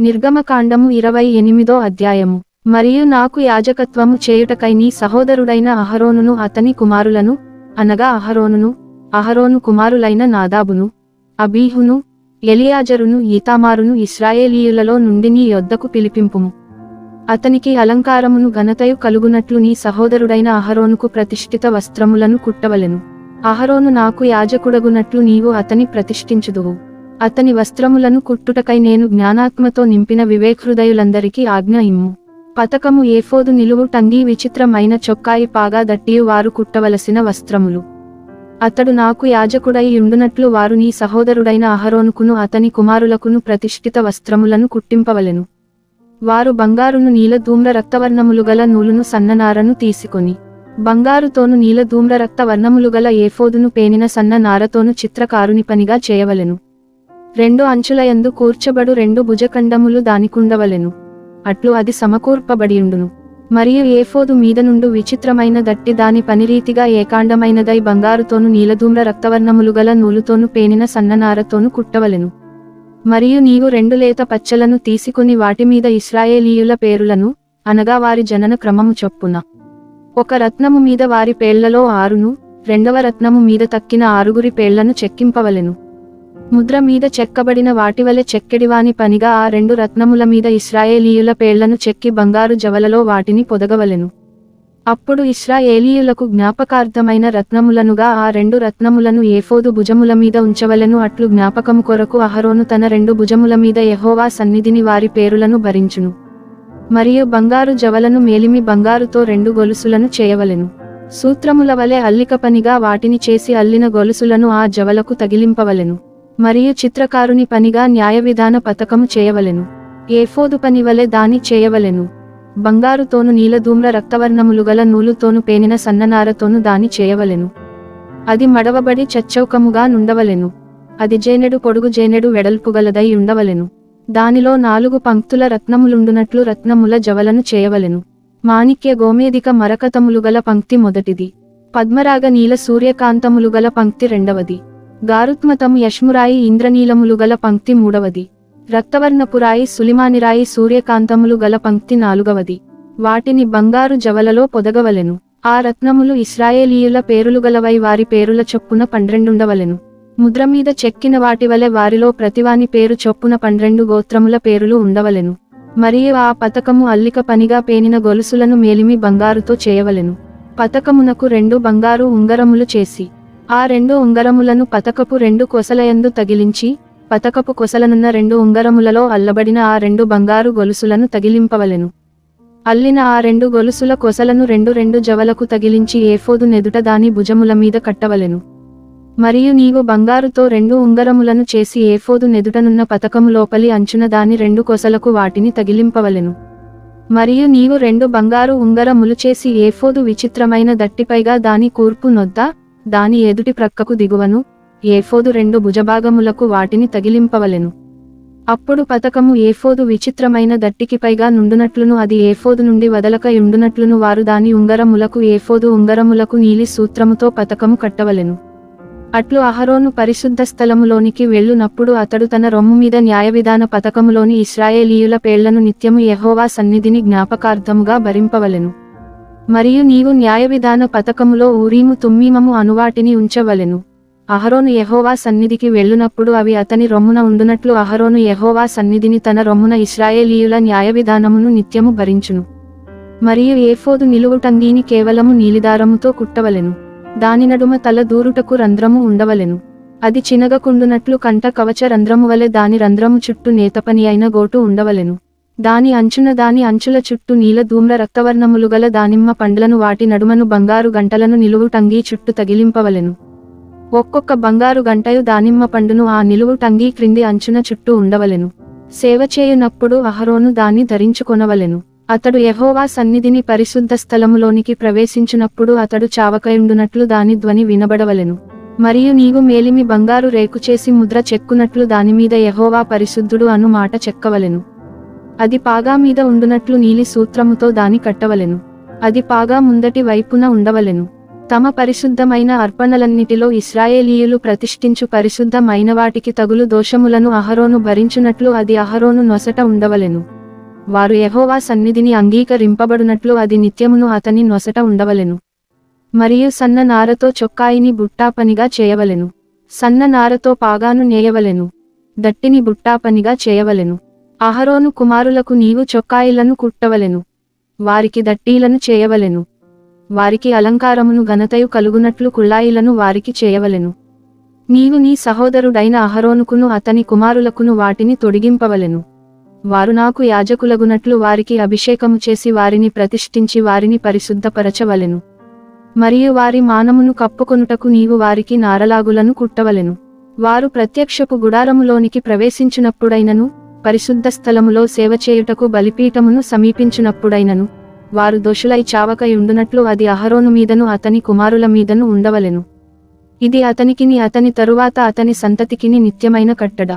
నిర్గమకాండము ఇరవై ఎనిమిదో అధ్యాయము. మరియు నాకు యాజకత్వము చేయుటకై నీ సహోదరుడైన అహరోనును అతని కుమారులను అనగా అహరోనును అహరోను కుమారులైన నాదాబును అబీహును ఎలియాజరును ఈతామారును ఇస్రాయేలీయులలో నుండి నీ యొద్దకు పిలిపింపుము. అతనికి అలంకారమును ఘనతయు కలుగునట్లు నీ సహోదరుడైన అహరోనుకు ప్రతిష్ఠిత వస్త్రములను కుట్టవలెను. అహరోను నాకు యాజకుడగునట్లు నీవు అతని ప్రతిష్ఠించుదువు. అతని వస్త్రములను కుట్టుటకై నేను జ్ఞానాత్మతో నింపిన వివేకహృదయులందరికీ ఆజ్ఞ ఇమ్ము. పతకము ఏఫోదు నిలువు టంగి విచిత్రమైన చొక్కాయి పాగా దట్టియు వారు కుట్టవలసిన వస్త్రములు. అతడు నాకు యాజకుడై ఉండునట్లు వారు నీ సహోదరుడైన అహరోనుకును అతని కుమారులకును ప్రతిష్ఠిత వస్త్రములను కుట్టింపవలెను. వారు బంగారును నీల ధూమ్ర రక్తవర్ణములు గల నూలును సన్ననారను తీసుకొని బంగారుతోను నీల ధూమ్ర రక్త వర్ణములు గల ఏఫోదును పేనిన సన్న నారతోను చిత్రకారుని పనిగా చేయవలెను. రెండు అంచులయందు కూర్చబడు రెండు భుజఖండములు దానికుండవలెను. అట్లు అది సమకూర్పబడియుండును. మరియు ఏఫోదు మీద నుండు విచిత్రమైన దట్టి దాని పనిరీతిగా ఏకాండమైనదై బంగారుతోను నీలధూమ్ర రక్తవర్ణములు గల నూలుతోను పేనిన సన్ననారతోను కుట్టవలెను. మరియు నీవు రెండు లేత పచ్చలను తీసుకుని వాటిమీద ఇస్రాయేలీయుల పేరులను అనగా వారి జనన క్రమము చొప్పున. ఒక రత్నము మీద వారి పేళ్ళలో ఆరును రెండవ రత్నము మీద తక్కిన ఆరుగురి పేళ్ళను చెక్కింపవలెను. ముద్ర మీద చెక్కబడిన వాటివలె చెక్కెడివాని పనిగా ఆ రెండు రత్నముల మీద ఇస్రాయేలీయుల పేళ్ళను చెక్కి బంగారు జవలలో వాటిని పొదగవలెను. అప్పుడు ఇస్రాయేలీయులకు జ్ఞాపకార్థమైన రత్నములనుగా ఆ రెండు రత్నములను ఏఫోదు భుజముల మీద ఉంచవలెను. అట్లు జ్ఞాపకము కొరకు అహరోను తన రెండు భుజముల మీద యహోవా సన్నిధిని వారి పేరులను భరించును. మరియు బంగారు జవలను మేలిమి బంగారుతో రెండు గొలుసులను చేయవలెను. సూత్రముల వలె అల్లిక పనిగా వాటిని చేసి అల్లిన గొలుసులను ఆ జవలకు తగిలింపవలెను. మరియు చిత్రకారుని పనిగా న్యాయవిధాన పథకము చేయవలెను. ఏఫోదు పని వలె దాని చేయవలెను. బంగారుతోను నీలధూమ్ర రక్తవర్ణములు గల నూలుతోను పేనిన సన్ననారతోను దాని చేయవలెను. అది మడవబడి చచ్చౌకముగా నుండవలెను. అది జేనెడు పొడుగు జేనెడు వెడల్పుగలదై ఉండవలెను. దానిలో నాలుగు పంక్తుల రత్నములుండునట్లు రత్నముల జవలను చేయవలెను. మాణిక్య గోమేదిక మరకతములు గల పంక్తి మొదటిది. పద్మరాగ నీల సూర్యకాంతములు గల పంక్తి రెండవది. గారుత్మతము యష్మురాయి ఇంద్రనీలములు గల పంక్తి మూడవది. రక్తవర్ణపురాయి సులిమానిరాయి సూర్యకాంతములు గల పంక్తి నాలుగవది. వాటిని బంగారు జవలలో పొదగవలెను. ఆ రత్నములు ఇస్రాయేలీయుల పేరులు గలవై వారి పేరుల చొప్పున పండ్రెండుండవలెను ముద్ర మీద చెక్కిన వాటి వలె వారిలో ప్రతివాని పేరు చొప్పున పండ్రెండు గోత్రముల పేరులు ఉండవలెను. మరియు ఆ పతకము అల్లిక పనిగా పేనిన గొలుసులను మేలిమి బంగారుతో చేయవలెను. పతకమునకు రెండు బంగారు ఉంగరములు చేసి ఆ రెండు ఉంగరములను పతకపు రెండు కొసలయందు తగిలించి పతకపు కొసలనున్న రెండు ఉంగరములలో అల్లబడిన ఆ రెండు బంగారు గొలుసులను తగిలింపవలెను. అల్లిన ఆ రెండు గొలుసుల కొసలను రెండు రెండు జవలకు తగిలించి ఏఫోదు నెదుట దాని భుజముల మీద కట్టవలెను. మరియు నీవు బంగారుతో రెండు ఉంగరములను చేసి ఏఫోదు నెదుటనున్న పతకము లోపలి అంచున దాని రెండు కొసలకు వాటిని తగిలింపవలెను. మరియు నీవు రెండు బంగారు ఉంగరములు చేసి ఏఫోదు విచిత్రమైన దట్టిపైగా దాని కూర్పు నొద్ద దాని ఎదుటి ప్రక్కకు దిగువను ఏఫోదు రెండు భుజభాగములకు వాటిని తగిలింపవలెను. అప్పుడు పతకము ఏఫోదు విచిత్రమైన దట్టికి పైగా నుండునట్లును అది ఏఫోదు నుండి వదలక ఉండునట్లును వారు దాని ఉంగరములకు ఏఫోదు ఉంగరములకు నీలి సూత్రముతో పతకము కట్టవలెను. అట్లు అహరోను పరిశుద్ధ స్థలములోనికి వెళ్ళునప్పుడు అతడు తన రొమ్ము మీద న్యాయవిధాన పథకములోని ఇస్రాయేలీయుల పేళ్ళను నిత్యము యహోవా సన్నిధిని జ్ఞాపకార్థముగా భరింపవలెను. మరియు నీవు న్యాయవిధాన పథకములో ఊరీము తుమ్మీమము అనువాటిని ఉంచవలెను. అహరోను యహోవా సన్నిధికి వెళ్ళునప్పుడు అవి అతని రొమ్మున ఉండునట్లు అహరోను యహోవా సన్నిధిని తన రొమ్మున ఇస్రాయేలీయుల న్యాయవిధానమును నిత్యము భరించును. మరియు ఏఫోదు నిలువుటంగీని కేవలము నీలిదారముతో కుట్టవలెను. దాని నడుమ తల దూరుటకు రంధ్రము ఉండవలెను. అది చినగకుండునట్లు కంట కవచ రంధ్రము వలె దాని రంధ్రము చుట్టూ నేతపని అయిన గోటు ఉండవలెను. దాని అంచున దాని అంచుల చుట్టూ నీల ధూమ్ర రక్తవర్ణములు గల దానిమ్మ పండ్లను వాటి నడుమను బంగారు గంటలను నిలువు టంగీ చుట్టూ తగిలింపవలెను. ఒక్కొక్క బంగారు గంటయు దానిమ్మ పండును ఆ నిలువు టంగీ క్రింది అంచున చుట్టూ ఉండవలెను. సేవ చేయునప్పుడు అహరోను దాన్ని ధరించుకొనవలెను. అతడు యహోవా సన్నిధిని పరిశుద్ధ స్థలములోనికి ప్రవేశించినప్పుడు అతడు చావకయుండునట్లు దాని ధ్వని వినబడవలెను. మరియు నీవు మేలిమి బంగారు రేకు చేసి ముద్ర చెక్కునట్లు దానిమీద యహోవా పరిశుద్ధుడు అను మాట చెక్కవలెను. అది పాగా మీద ఉండునట్లు నీలి సూత్రముతో దాని కట్టవలెను. అది పాగా ముందటి వైపున ఉండవలెను. తమ పరిశుద్ధమైన అర్పణలన్నిటిలో ఇస్రాయేలీయులు ప్రతిష్ఠించు పరిశుద్ధమైన వాటికి తగులు దోషములను అహరోను భరించునట్లు అది అహరోను నొసట ఉండవలెను. వారు యహోవా సన్నిధిని అంగీకరింపబడునట్లు అది నిత్యమును అతని నొసట ఉండవలెను. మరియు సన్న నారతో చొక్కాయిని బుట్టాపనిగా చేయవలెను. సన్న నారతో పాగాను నేయవలెను. దట్టిని బుట్టాపనిగా చేయవలెను. అహరోను కుమారులకు నీవు చొక్కాయిలను కుట్టవలెను. వారికి దట్టీలను చేయవలెను. వారికి అలంకారమును ఘనతయు కలుగునట్లు కుళ్ళాయిలను వారికి చేయవలెను. నీవు నీ సహోదరుడైన అహరోనుకును అతని కుమారులకును వాటిని తొడిగింపవలెను. వారు నాకు యాజకులగునట్లు వారికి అభిషేకము చేసి వారిని ప్రతిష్ఠించి వారిని పరిశుద్ధపరచవలెను. మరియు వారి మానమును కప్పుకొనుటకు నీవు వారికి నారలాగులను కుట్టవలెను. వారు ప్రత్యక్షపు గుడారములోనికి ప్రవేశించినప్పుడైనను పరిశుద్ధ స్థలములో సేవ చేయుటకు బలిపీఠమును సమీపించినప్పుడైనను. వారు దోషులై చావకయుండునట్లు అది అహరోను మీదను అతని కుమారుల మీదను ఉండవలెను. ఇది అతనికిని అతని తరువాత అతని సంతతికిని నిత్యమైన కట్టడ.